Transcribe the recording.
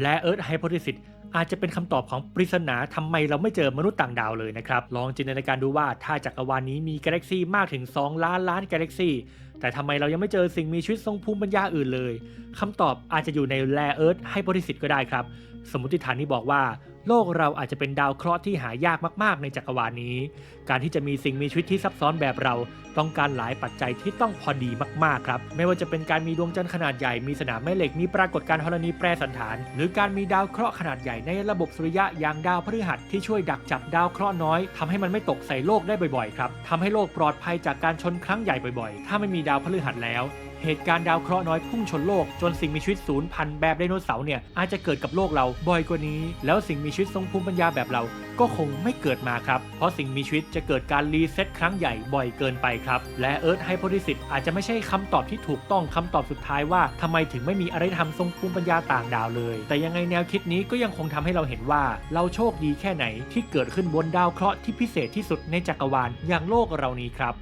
และเอิร์ธไฮโพ h ท s ิ s อาจจะเป็นคำตอบของปริศนาทำไมเราไม่เจอมนุษย์ต่างดาวเลยนะครับ ลองจินตนาการดูว่าถ้าจักรวาลนี้มีกาแล็กซีมากถึง 2 ล้านล้านกาแล็กซีแต่ทำไมเรายังไม่เจอสิ่งมีชีวิตทรงภูมิปัญญาอื่นเลยคำตอบอาจจะอยู่ในแร่เอิร์ธไฮโพ h ท s ิ s ก็ได้ครับ สมมติฐานนี้บอกว่า โลกเราอาจจะเป็นดาวเคราะห์ที่หายากมากๆ ในจักรวาลนี้ การที่จะมีสิ่งมีชีวิตที่ซับซ้อนแบบเรา ต้องการหลายปัจจัยที่ต้องพอดีมากๆครับ ไม่ว่าจะเป็นการมีดวงจันทร์ขนาดใหญ่ มีสนามแม่เหล็ก มีปรากฏการณ์ธรณีแปรสันฐาน หรือการมีดาวเคราะห์ขนาดใหญ่ในระบบสุริยะอย่างดาวพฤหัสที่ช่วยดักจับดาวเคราะห์น้อยทำให้มันไม่ตกใส่โลกได้บ่อยๆ ครับทำให้โลกปลอดภัยจากการชนครั้งใหญ่บ่อยๆ ถ้าไม่มีดาวพฤหัสแล้ว เหตุการณ์ดาวเคราะห์น้อยพุ่งชนโลกจนสิ่งมีชีวิตสูญพันธุ์แบบไดโนเสาร์เนี่ยอาจจะเกิดกับโลกเราบ่อยกว่านี้ แล้วสิ่งมีชีวิตทรงภูมิปัญญาแบบเรา ก็คงไม่เกิดมาครับ เพราะสิ่งมีชีวิตจะเกิดการรีเซ็ตครั้งใหญ่บ่อยเกินไปครับ และเอิร์ธไฮโพ h ท s ิ s อาจจะไม่ใช่คำตอบที่ถูกต้องคำตอบสุดท้ายว่าทำไมถึงไม่มีอะไรทำทรงภูมิปัญญาต่างดาวเลย แต่ยังไงแนวคิดนี้ก็ยังคงทำให้เราเห็นว่า เราโชคดีแค่ไหนที่เกิดขึ้นบนดาวเคราะห์ที่พิเศษที่สุดในจักรวาลอย่างโลกเรานี้ครับ